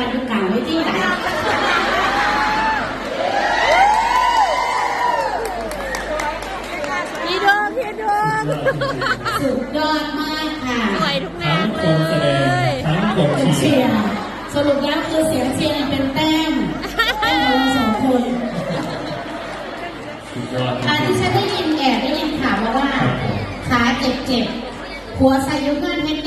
มันอยู่กลางไว้ที่ไหนพี่โดมพี่โดมสุดยอดมากค่ะสวยทุกแนทั้งวโคเลรงแสดงยทั้งโครงเชีเชียยร์ร์สรุปแล้วคือเสียงเชียร์เป็นแต้มแต้มของเราสองคนสุดยอดอันที่ฉันได้ยินแอบได้ยินข่าวมาว่า ขาเจ็บๆหัวใส่ยุกเงินเม็ด